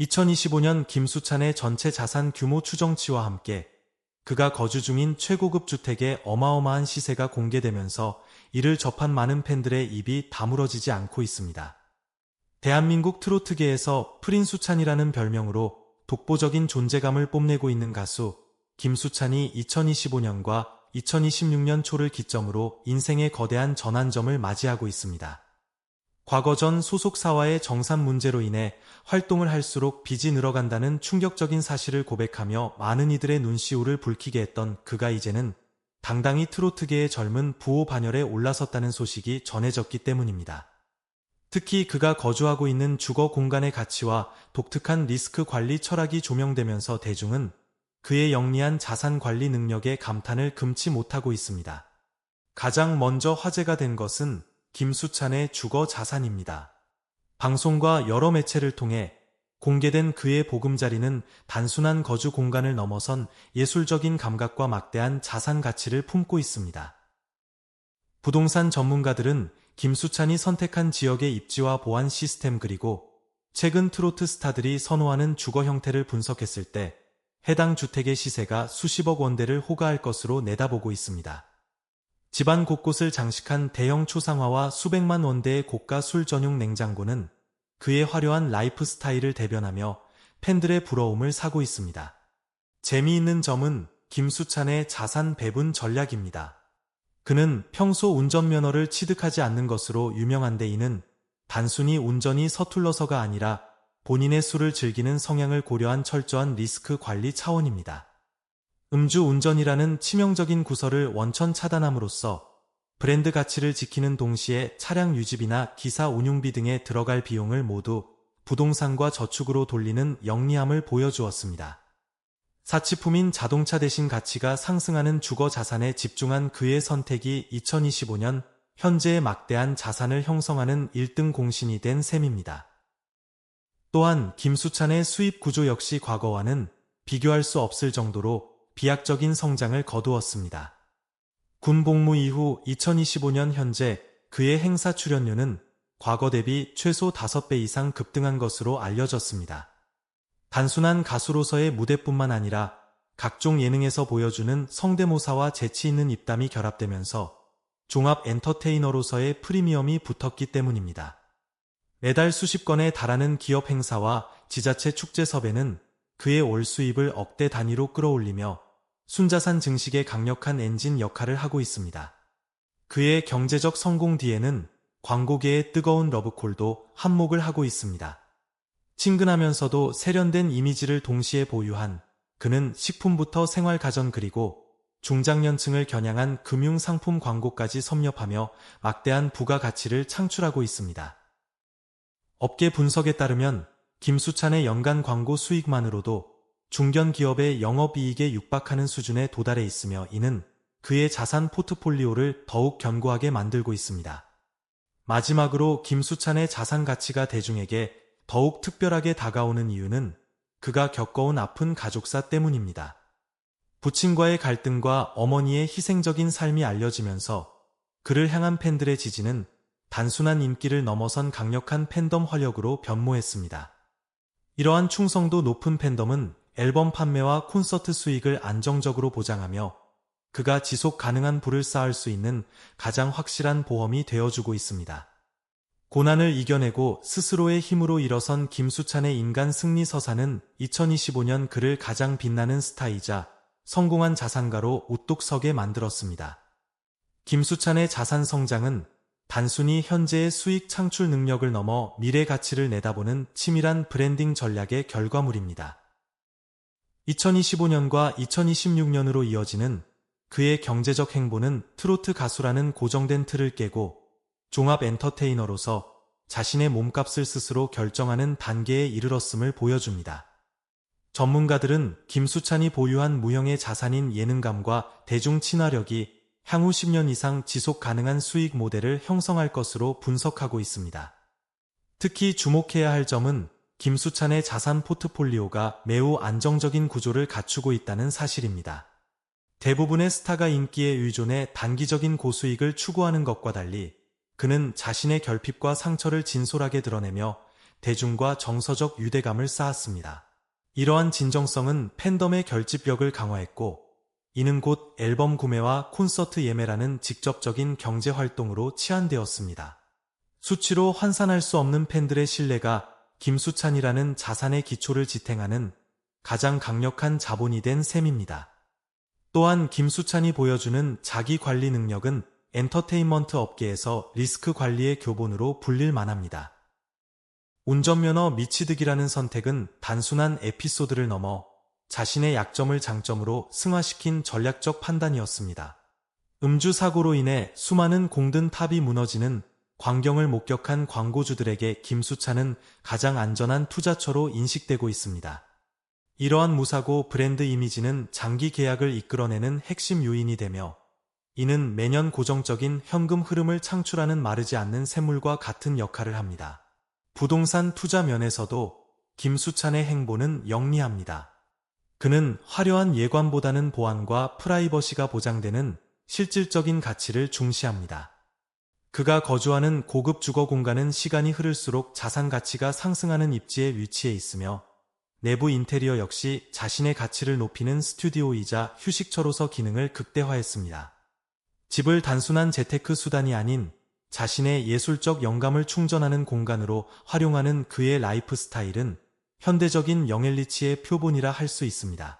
2025년 김수찬의 전체 자산 규모 추정치와 함께 그가 거주 중인 최고급 주택의 어마어마한 시세가 공개되면서 이를 접한 많은 팬들의 입이 다물어지지 않고 있습니다. 대한민국 트로트계에서 프린수찬이라는 별명으로 독보적인 존재감을 뽐내고 있는 가수 김수찬이 2025년과 2026년 초를 기점으로 인생의 거대한 전환점을 맞이하고 있습니다. 과거 전 소속사와의 정산 문제로 인해 활동을 할수록 빚이 늘어간다는 충격적인 사실을 고백하며 많은 이들의 눈시울을 붉히게 했던 그가 이제는 당당히 트로트계의 젊은 부호 반열에 올라섰다는 소식이 전해졌기 때문입니다. 특히 그가 거주하고 있는 주거 공간의 가치와 독특한 리스크 관리 철학이 조명되면서 대중은 그의 영리한 자산 관리 능력에 감탄을 금치 못하고 있습니다. 가장 먼저 화제가 된 것은 김수찬의 주거 자산입니다. 방송과 여러 매체를 통해 공개된 그의 보금자리는 단순한 거주 공간을 넘어선 예술적인 감각과 막대한 자산 가치를 품고 있습니다. 부동산 전문가들은 김수찬이 선택한 지역의 입지와 보안 시스템 그리고 최근 트로트 스타들이 선호하는 주거 형태를 분석했을 때 해당 주택의 시세가 수십억 원대를 호가할 것으로 내다보고 있습니다. 집안 곳곳을 장식한 대형 초상화와 수백만 원대의 고가 술 전용 냉장고는 그의 화려한 라이프 스타일을 대변하며 팬들의 부러움을 사고 있습니다. 재미있는 점은 김수찬의 자산 배분 전략입니다. 그는 평소 운전면허를 취득하지 않는 것으로 유명한데 이는 단순히 운전이 서툴러서가 아니라 본인의 술을 즐기는 성향을 고려한 철저한 리스크 관리 차원입니다. 음주 운전이라는 치명적인 구설을 원천 차단함으로써 브랜드 가치를 지키는 동시에 차량 유지비나 기사 운용비 등에 들어갈 비용을 모두 부동산과 저축으로 돌리는 영리함을 보여주었습니다. 사치품인 자동차 대신 가치가 상승하는 주거 자산에 집중한 그의 선택이 2025년 현재의 막대한 자산을 형성하는 1등 공신이 된 셈입니다. 또한 김수찬의 수입 구조 역시 과거와는 비교할 수 없을 정도로 비약적인 성장을 거두었습니다. 군 복무 이후 2025년 현재 그의 행사 출연료는 과거 대비 최소 5배 이상 급등한 것으로 알려졌습니다. 단순한 가수로서의 무대뿐만 아니라 각종 예능에서 보여주는 성대모사와 재치 있는 입담이 결합되면서 종합 엔터테이너로서의 프리미엄이 붙었기 때문입니다. 매달 수십 건에 달하는 기업 행사와 지자체 축제 섭외는 그의 월 수입을 억대 단위로 끌어올리며 순자산 증식의 강력한 엔진 역할을 하고 있습니다. 그의 경제적 성공 뒤에는 광고계의 뜨거운 러브콜도 한몫을 하고 있습니다. 친근하면서도 세련된 이미지를 동시에 보유한 그는 식품부터 생활가전 그리고 중장년층을 겨냥한 금융상품 광고까지 섭렵하며 막대한 부가가치를 창출하고 있습니다. 업계 분석에 따르면 김수찬의 연간 광고 수익만으로도 중견 기업의 영업이익에 육박하는 수준에 도달해 있으며 이는 그의 자산 포트폴리오를 더욱 견고하게 만들고 있습니다. 마지막으로 김수찬의 자산 가치가 대중에게 더욱 특별하게 다가오는 이유는 그가 겪어온 아픈 가족사 때문입니다. 부친과의 갈등과 어머니의 희생적인 삶이 알려지면서 그를 향한 팬들의 지지는 단순한 인기를 넘어선 강력한 팬덤 활력으로 변모했습니다. 이러한 충성도 높은 팬덤은 앨범 판매와 콘서트 수익을 안정적으로 보장하며 그가 지속 가능한 부를 쌓을 수 있는 가장 확실한 보험이 되어주고 있습니다. 고난을 이겨내고 스스로의 힘으로 일어선 김수찬의 인간 승리 서사는 2025년 그를 가장 빛나는 스타이자 성공한 자산가로 우뚝 서게 만들었습니다. 김수찬의 자산 성장은 단순히 현재의 수익 창출 능력을 넘어 미래 가치를 내다보는 치밀한 브랜딩 전략의 결과물입니다. 2025년과 2026년으로 이어지는 그의 경제적 행보는 트로트 가수라는 고정된 틀을 깨고 종합 엔터테이너로서 자신의 몸값을 스스로 결정하는 단계에 이르렀음을 보여줍니다. 전문가들은 김수찬이 보유한 무형의 자산인 예능감과 대중 친화력이 향후 10년 이상 지속 가능한 수익 모델을 형성할 것으로 분석하고 있습니다. 특히 주목해야 할 점은 김수찬의 자산 포트폴리오가 매우 안정적인 구조를 갖추고 있다는 사실입니다. 대부분의 스타가 인기에 의존해 단기적인 고수익을 추구하는 것과 달리 그는 자신의 결핍과 상처를 진솔하게 드러내며 대중과 정서적 유대감을 쌓았습니다. 이러한 진정성은 팬덤의 결집력을 강화했고 이는 곧 앨범 구매와 콘서트 예매라는 직접적인 경제 활동으로 치환되었습니다. 수치로 환산할 수 없는 팬들의 신뢰가 김수찬이라는 자산의 기초를 지탱하는 가장 강력한 자본이 된 셈입니다. 또한 김수찬이 보여주는 자기 관리 능력은 엔터테인먼트 업계에서 리스크 관리의 교본으로 불릴 만합니다. 운전면허 미치득이라는 선택은 단순한 에피소드를 넘어 자신의 약점을 장점으로 승화시킨 전략적 판단이었습니다. 음주 사고로 인해 수많은 공든 탑이 무너지는 광경을 목격한 광고주들에게 김수찬은 가장 안전한 투자처로 인식되고 있습니다. 이러한 무사고 브랜드 이미지는 장기 계약을 이끌어내는 핵심 요인이 되며 이는 매년 고정적인 현금 흐름을 창출하는 마르지 않는 샘물과 같은 역할을 합니다. 부동산 투자 면에서도 김수찬의 행보는 영리합니다. 그는 화려한 예관보다는 보안과 프라이버시가 보장되는 실질적인 가치를 중시합니다. 그가 거주하는 고급 주거 공간은 시간이 흐를수록 자산 가치가 상승하는 입지에 위치해 있으며 내부 인테리어 역시 자신의 가치를 높이는 스튜디오이자 휴식처로서 기능을 극대화했습니다. 집을 단순한 재테크 수단이 아닌 자신의 예술적 영감을 충전하는 공간으로 활용하는 그의 라이프 스타일은 현대적인 영엘리치의 표본이라 할 수 있습니다.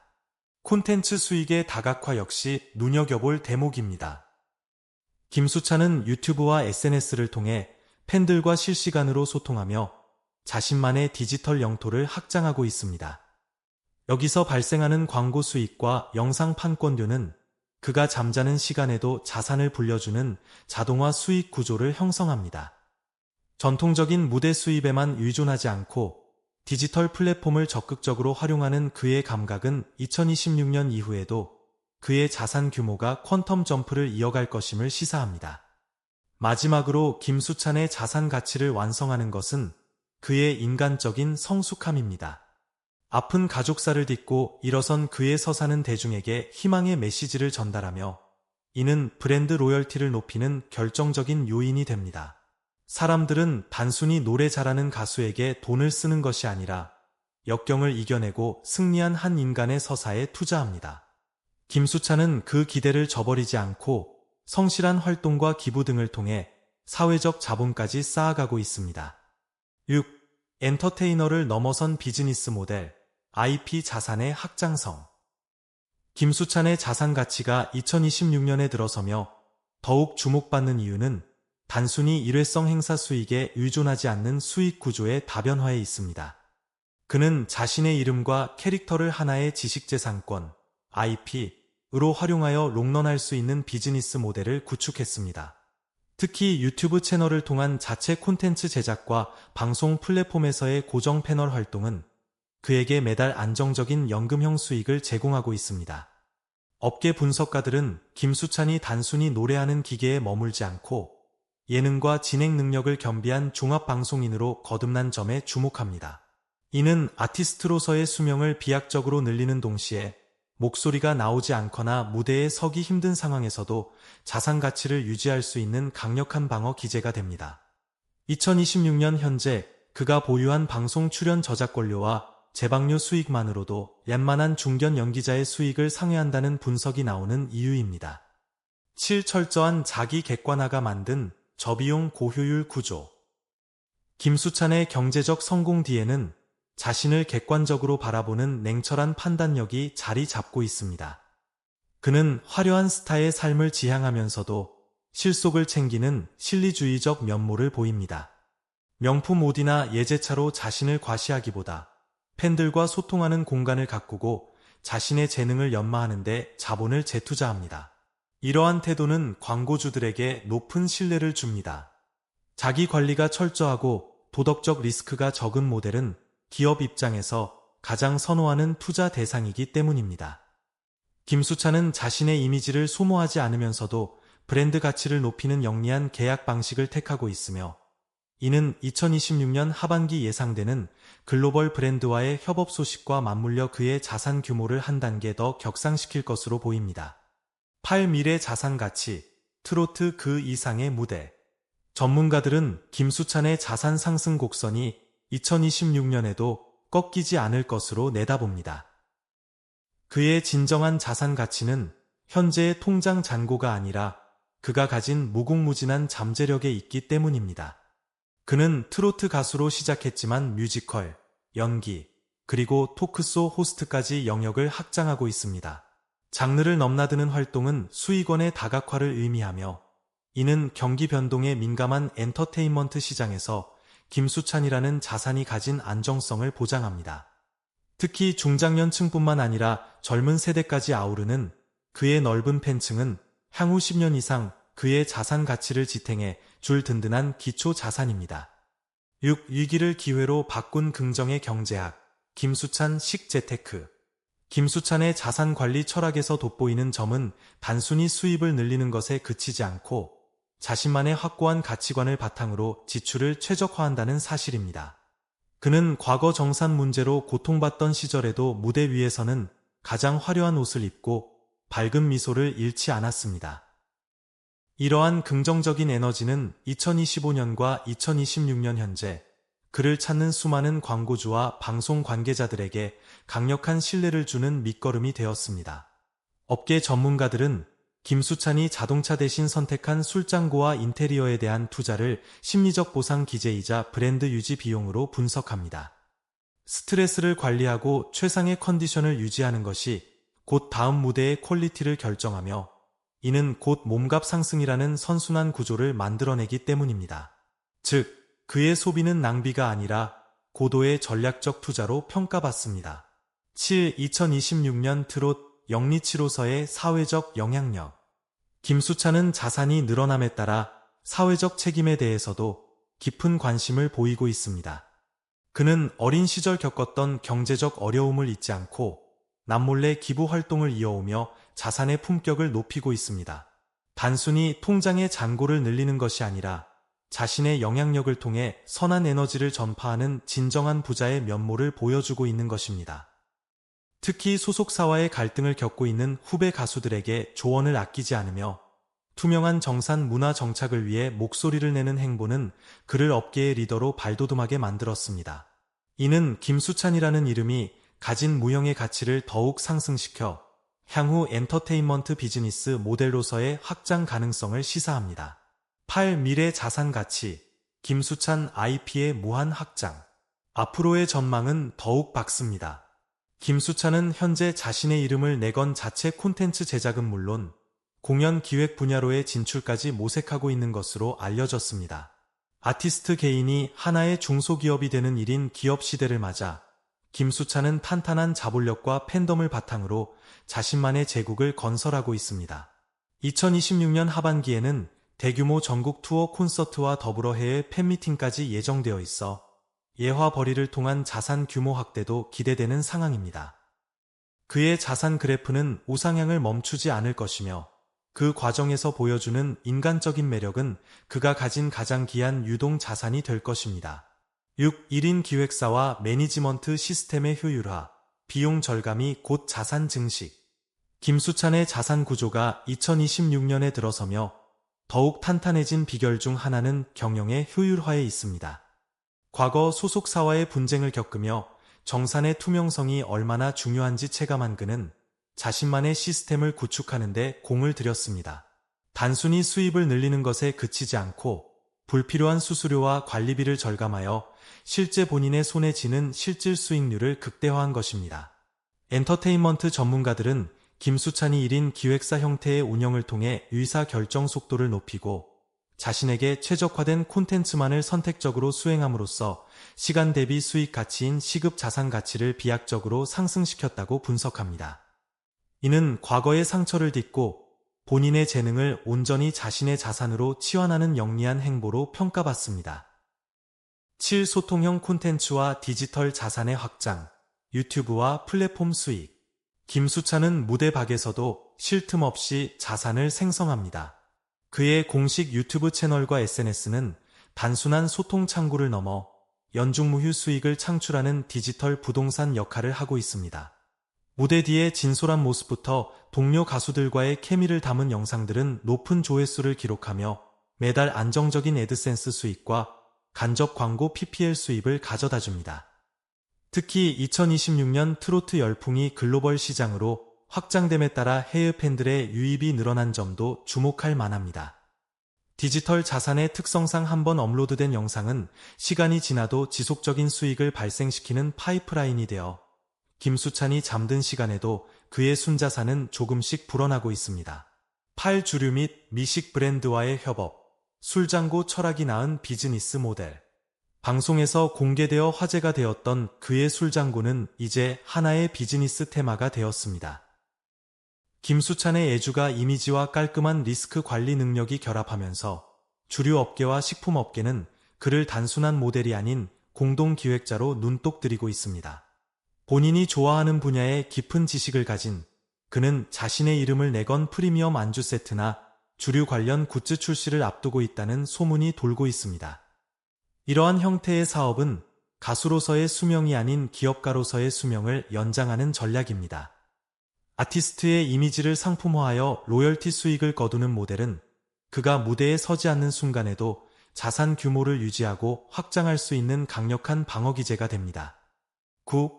콘텐츠 수익의 다각화 역시 눈여겨볼 대목입니다. 김수찬은 유튜브와 SNS를 통해 팬들과 실시간으로 소통하며 자신만의 디지털 영토를 확장하고 있습니다. 여기서 발생하는 광고 수익과 영상 판권료는 그가 잠자는 시간에도 자산을 불려주는 자동화 수익 구조를 형성합니다. 전통적인 무대 수입에만 의존하지 않고 디지털 플랫폼을 적극적으로 활용하는 그의 감각은 2026년 이후에도 그의 자산 규모가 퀀텀 점프를 이어갈 것임을 시사합니다. 마지막으로 김수찬의 자산 가치를 완성하는 것은 그의 인간적인 성숙함입니다. 아픈 가족사를 딛고 일어선 그의 서사는 대중에게 희망의 메시지를 전달하며 이는 브랜드 로열티를 높이는 결정적인 요인이 됩니다. 사람들은 단순히 노래 잘하는 가수에게 돈을 쓰는 것이 아니라 역경을 이겨내고 승리한 한 인간의 서사에 투자합니다. 김수찬은 그 기대를 저버리지 않고 성실한 활동과 기부 등을 통해 사회적 자본까지 쌓아가고 있습니다. 6. 엔터테이너를 넘어선 비즈니스 모델 IP 자산의 확장성 김수찬의 자산 가치가 2026년에 들어서며 더욱 주목받는 이유는 단순히 일회성 행사 수익에 의존하지 않는 수익 구조의 다변화에 있습니다. 그는 자신의 이름과 캐릭터를 하나의 지식재산권, IP으로 활용하여 롱런할 수 있는 비즈니스 모델을 구축했습니다. 특히 유튜브 채널을 통한 자체 콘텐츠 제작과 방송 플랫폼에서의 고정 패널 활동은 그에게 매달 안정적인 연금형 수익을 제공하고 있습니다. 업계 분석가들은 김수찬이 단순히 노래하는 기계에 머물지 않고 예능과 진행 능력을 겸비한 종합방송인으로 거듭난 점에 주목합니다. 이는 아티스트로서의 수명을 비약적으로 늘리는 동시에 목소리가 나오지 않거나 무대에 서기 힘든 상황에서도 자산 가치를 유지할 수 있는 강력한 방어 기제가 됩니다. 2026년 현재 그가 보유한 방송 출연 저작권료와 재방료 수익만으로도 얀만한 중견 연기자의 수익을 상회한다는 분석이 나오는 이유입니다. 7. 철저한 자기 객관화가 만든 저비용 고효율 구조 김수찬의 경제적 성공 뒤에는 자신을 객관적으로 바라보는 냉철한 판단력이 자리 잡고 있습니다. 그는 화려한 스타의 삶을 지향하면서도 실속을 챙기는 실리주의적 면모를 보입니다. 명품 옷이나 예제차로 자신을 과시하기보다 팬들과 소통하는 공간을 가꾸고 자신의 재능을 연마하는데 자본을 재투자합니다. 이러한 태도는 광고주들에게 높은 신뢰를 줍니다. 자기 관리가 철저하고 도덕적 리스크가 적은 모델은 기업 입장에서 가장 선호하는 투자 대상이기 때문입니다. 김수찬은 자신의 이미지를 소모하지 않으면서도 브랜드 가치를 높이는 영리한 계약 방식을 택하고 있으며 이는 2026년 하반기 예상되는 글로벌 브랜드와의 협업 소식과 맞물려 그의 자산 규모를 한 단계 더 격상시킬 것으로 보입니다. 8 미래 자산 가치, 트로트 그 이상의 무대. 전문가들은 김수찬의 자산 상승 곡선이 2026년에도 꺾이지 않을 것으로 내다봅니다. 그의 진정한 자산 가치는 현재의 통장 잔고가 아니라 그가 가진 무궁무진한 잠재력에 있기 때문입니다. 그는 트로트 가수로 시작했지만 뮤지컬, 연기, 그리고 토크쇼 호스트까지 영역을 확장하고 있습니다. 장르를 넘나드는 활동은 수익원의 다각화를 의미하며 이는 경기 변동에 민감한 엔터테인먼트 시장에서 김수찬이라는 자산이 가진 안정성을 보장합니다. 특히 중장년층뿐만 아니라 젊은 세대까지 아우르는 그의 넓은 팬층은 향후 10년 이상 그의 자산 가치를 지탱해 줄 든든한 기초 자산입니다. 6. 위기를 기회로 바꾼 긍정의 경제학 김수찬 식재테크 김수찬의 자산 관리 철학에서 돋보이는 점은 단순히 수입을 늘리는 것에 그치지 않고 자신만의 확고한 가치관을 바탕으로 지출을 최적화한다는 사실입니다. 그는 과거 정산 문제로 고통받던 시절에도 무대 위에서는 가장 화려한 옷을 입고 밝은 미소를 잃지 않았습니다. 이러한 긍정적인 에너지는 2025년과 2026년 현재 그를 찾는 수많은 광고주와 방송 관계자들에게 강력한 신뢰를 주는 밑거름이 되었습니다. 업계 전문가들은 김수찬이 자동차 대신 선택한 술장고와 인테리어에 대한 투자를 심리적 보상 기재이자 브랜드 유지 비용으로 분석합니다. 스트레스를 관리하고 최상의 컨디션을 유지하는 것이 곧 다음 무대의 퀄리티를 결정하며 이는 곧 몸값 상승이라는 선순환 구조를 만들어내기 때문입니다. 즉, 그의 소비는 낭비가 아니라 고도의 전략적 투자로 평가받습니다. 7. 2026년 트롯 영리치로서의 사회적 영향력 김수찬은 자산이 늘어남에 따라 사회적 책임에 대해서도 깊은 관심을 보이고 있습니다. 그는 어린 시절 겪었던 경제적 어려움을 잊지 않고 남몰래 기부 활동을 이어오며 자산의 품격을 높이고 있습니다. 단순히 통장의 잔고를 늘리는 것이 아니라 자신의 영향력을 통해 선한 에너지를 전파하는 진정한 부자의 면모를 보여주고 있는 것입니다. 특히 소속사와의 갈등을 겪고 있는 후배 가수들에게 조언을 아끼지 않으며 투명한 정산 문화 정착을 위해 목소리를 내는 행보는 그를 업계의 리더로 발돋움하게 만들었습니다. 이는 김수찬이라는 이름이 가진 무형의 가치를 더욱 상승시켜 향후 엔터테인먼트 비즈니스 모델로서의 확장 가능성을 시사합니다. 8. 미래 자산 가치 김수찬 IP의 무한 확장 앞으로의 전망은 더욱 밝습니다. 김수찬은 현재 자신의 이름을 내건 자체 콘텐츠 제작은 물론 공연 기획 분야로의 진출까지 모색하고 있는 것으로 알려졌습니다. 아티스트 개인이 하나의 중소기업이 되는 일인 기업 시대를 맞아 김수찬은 탄탄한 자본력과 팬덤을 바탕으로 자신만의 제국을 건설하고 있습니다. 2026년 하반기에는 대규모 전국 투어 콘서트와 더불어 해외 팬미팅까지 예정되어 있어 예화 벌이를 통한 자산 규모 확대도 기대되는 상황입니다. 그의 자산 그래프는 우상향을 멈추지 않을 것이며 그 과정에서 보여주는 인간적인 매력은 그가 가진 가장 귀한 유동 자산이 될 것입니다. 6. 1인 기획사와 매니지먼트 시스템의 효율화, 비용 절감이 곧 자산 증식. 김수찬의 자산 구조가 2026년에 들어서며 더욱 탄탄해진 비결 중 하나는 경영의 효율화에 있습니다. 과거 소속사와의 분쟁을 겪으며 정산의 투명성이 얼마나 중요한지 체감한 그는 자신만의 시스템을 구축하는 데 공을 들였습니다. 단순히 수입을 늘리는 것에 그치지 않고 불필요한 수수료와 관리비를 절감하여 실제 본인의 손에 쥐는 실질 수익률을 극대화한 것입니다. 엔터테인먼트 전문가들은 김수찬이 1인 기획사 형태의 운영을 통해 의사 결정 속도를 높이고 자신에게 최적화된 콘텐츠만을 선택적으로 수행함으로써 시간 대비 수익 가치인 시급 자산 가치를 비약적으로 상승시켰다고 분석합니다. 이는 과거의 상처를 딛고 본인의 재능을 온전히 자신의 자산으로 치환하는 영리한 행보로 평가받습니다. 7. 소통형 콘텐츠와 디지털 자산의 확장, 유튜브와 플랫폼 수익. 김수찬은 무대 밖에서도 쉴 틈 없이 자산을 생성합니다. 그의 공식 유튜브 채널과 SNS는 단순한 소통 창구를 넘어 연중무휴 수익을 창출하는 디지털 부동산 역할을 하고 있습니다. 무대 뒤의 진솔한 모습부터 동료 가수들과의 케미를 담은 영상들은 높은 조회수를 기록하며 매달 안정적인 애드센스 수익과 간접 광고 PPL 수입을 가져다 줍니다. 특히 2026년 트로트 열풍이 글로벌 시장으로 확장됨에 따라 해외 팬들의 유입이 늘어난 점도 주목할 만합니다. 디지털 자산의 특성상 한번 업로드된 영상은 시간이 지나도 지속적인 수익을 발생시키는 파이프라인이 되어 김수찬이 잠든 시간에도 그의 순자산은 조금씩 불어나고 있습니다. 팔 주류 및 미식 브랜드와의 협업, 술장고 철학이 낳은 비즈니스 모델. 방송에서 공개되어 화제가 되었던 그의 술장고는 이제 하나의 비즈니스 테마가 되었습니다. 김수찬의 애주가 이미지와 깔끔한 리스크 관리 능력이 결합하면서 주류 업계와 식품 업계는 그를 단순한 모델이 아닌 공동 기획자로 눈독 들이고 있습니다. 본인이 좋아하는 분야에 깊은 지식을 가진 그는 자신의 이름을 내건 프리미엄 안주 세트나 주류 관련 굿즈 출시를 앞두고 있다는 소문이 돌고 있습니다. 이러한 형태의 사업은 가수로서의 수명이 아닌 기업가로서의 수명을 연장하는 전략입니다. 아티스트의 이미지를 상품화하여 로열티 수익을 거두는 모델은 그가 무대에 서지 않는 순간에도 자산 규모를 유지하고 확장할 수 있는 강력한 방어 기제가 됩니다. 9.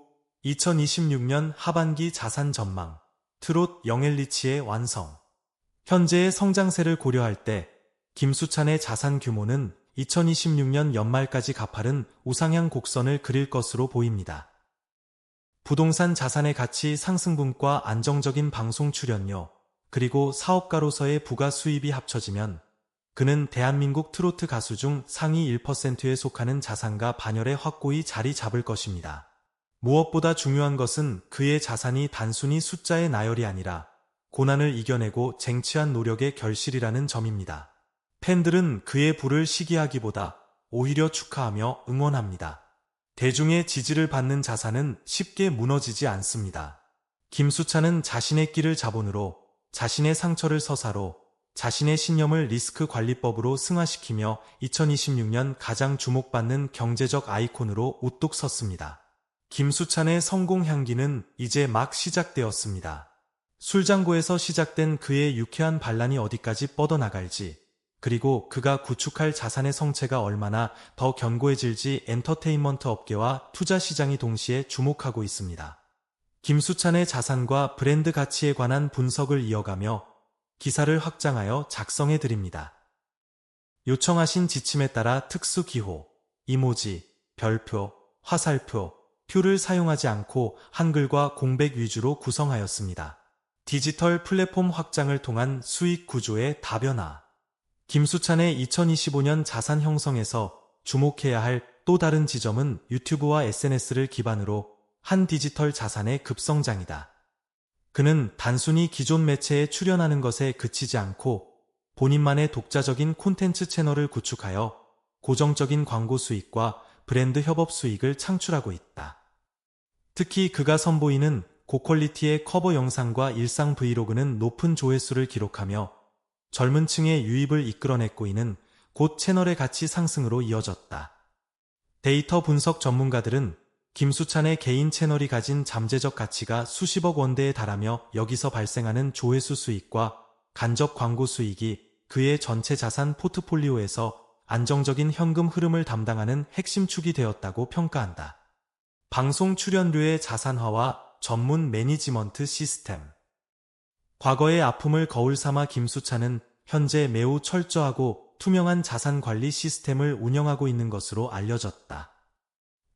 2026년 하반기 자산 전망 트롯 영엘리치의 완성 현재의 성장세를 고려할 때 김수찬의 자산 규모는 2026년 연말까지 가파른 우상향 곡선을 그릴 것으로 보입니다. 부동산 자산의 가치 상승분과 안정적인 방송 출연료, 그리고 사업가로서의 부가 수입이 합쳐지면 그는 대한민국 트로트 가수 중 상위 1%에 속하는 자산가 반열에 확고히 자리 잡을 것입니다. 무엇보다 중요한 것은 그의 자산이 단순히 숫자의 나열이 아니라 고난을 이겨내고 쟁취한 노력의 결실이라는 점입니다. 팬들은 그의 부를 시기하기보다 오히려 축하하며 응원합니다. 대중의 지지를 받는 자산은 쉽게 무너지지 않습니다. 김수찬은 자신의 끼를 자본으로, 자신의 상처를 서사로, 자신의 신념을 리스크 관리법으로 승화시키며 2026년 가장 주목받는 경제적 아이콘으로 우뚝 섰습니다. 김수찬의 성공 향기는 이제 막 시작되었습니다. 술장고에서 시작된 그의 유쾌한 반란이 어디까지 뻗어나갈지, 그리고 그가 구축할 자산의 성체가 얼마나 더 견고해질지 엔터테인먼트 업계와 투자 시장이 동시에 주목하고 있습니다. 김수찬의 자산과 브랜드 가치에 관한 분석을 이어가며 기사를 확장하여 작성해 드립니다. 요청하신 지침에 따라 특수 기호, 이모지, 별표, 화살표, 표를 사용하지 않고 한글과 공백 위주로 구성하였습니다. 디지털 플랫폼 확장을 통한 수익 구조의 다변화. 김수찬의 2025년 자산 형성에서 주목해야 할 또 다른 지점은 유튜브와 SNS를 기반으로 한 디지털 자산의 급성장이다. 그는 단순히 기존 매체에 출연하는 것에 그치지 않고 본인만의 독자적인 콘텐츠 채널을 구축하여 고정적인 광고 수익과 브랜드 협업 수익을 창출하고 있다. 특히 그가 선보이는 고퀄리티의 커버 영상과 일상 브이로그는 높은 조회수를 기록하며 젊은 층의 유입을 이끌어냈고 이는 곧 채널의 가치 상승으로 이어졌다. 데이터 분석 전문가들은 김수찬의 개인 채널이 가진 잠재적 가치가 수십억 원대에 달하며 여기서 발생하는 조회수 수익과 간접 광고 수익이 그의 전체 자산 포트폴리오에서 안정적인 현금 흐름을 담당하는 핵심 축이 되었다고 평가한다. 방송 출연료의 자산화와 전문 매니지먼트 시스템 과거의 아픔을 거울 삼아 김수찬은 현재 매우 철저하고 투명한 자산 관리 시스템을 운영하고 있는 것으로 알려졌다.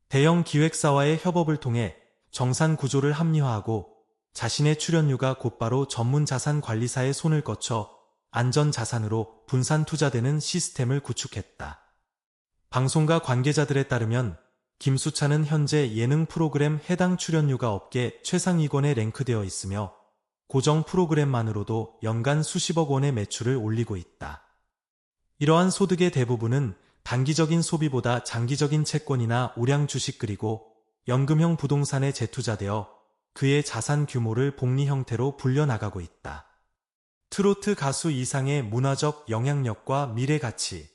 대형 기획사와의 협업을 통해 정산 구조를 합리화하고 자신의 출연료가 곧바로 전문 자산 관리사의 손을 거쳐 안전 자산으로 분산 투자되는 시스템을 구축했다. 방송가 관계자들에 따르면 김수찬은 현재 예능 프로그램 해당 출연료가 업계 최상위권에 랭크되어 있으며 고정 프로그램만으로도 연간 수십억 원의 매출을 올리고 있다. 이러한 소득의 대부분은 단기적인 소비보다 장기적인 채권이나 우량 주식 그리고 연금형 부동산에 재투자되어 그의 자산 규모를 복리 형태로 불려나가고 있다. 트로트 가수 이상의 문화적 영향력과 미래 가치.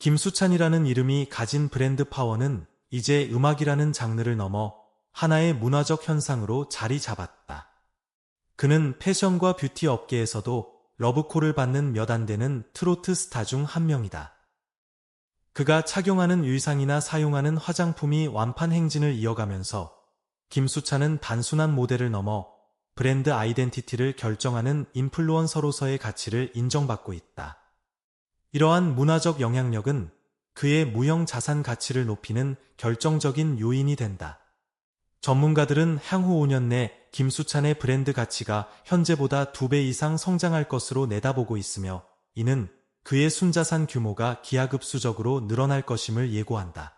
김수찬이라는 이름이 가진 브랜드 파워는 이제 음악이라는 장르를 넘어 하나의 문화적 현상으로 자리 잡았다. 그는 패션과 뷰티 업계에서도 러브콜을 받는 몇 안 되는 트로트 스타 중 한 명이다. 그가 착용하는 의상이나 사용하는 화장품이 완판 행진을 이어가면서 김수찬은 단순한 모델을 넘어 브랜드 아이덴티티를 결정하는 인플루언서로서의 가치를 인정받고 있다. 이러한 문화적 영향력은 그의 무형 자산 가치를 높이는 결정적인 요인이 된다. 전문가들은 향후 5년 내 김수찬의 브랜드 가치가 현재보다 2배 이상 성장할 것으로 내다보고 있으며 이는 그의 순자산 규모가 기하급수적으로 늘어날 것임을 예고한다.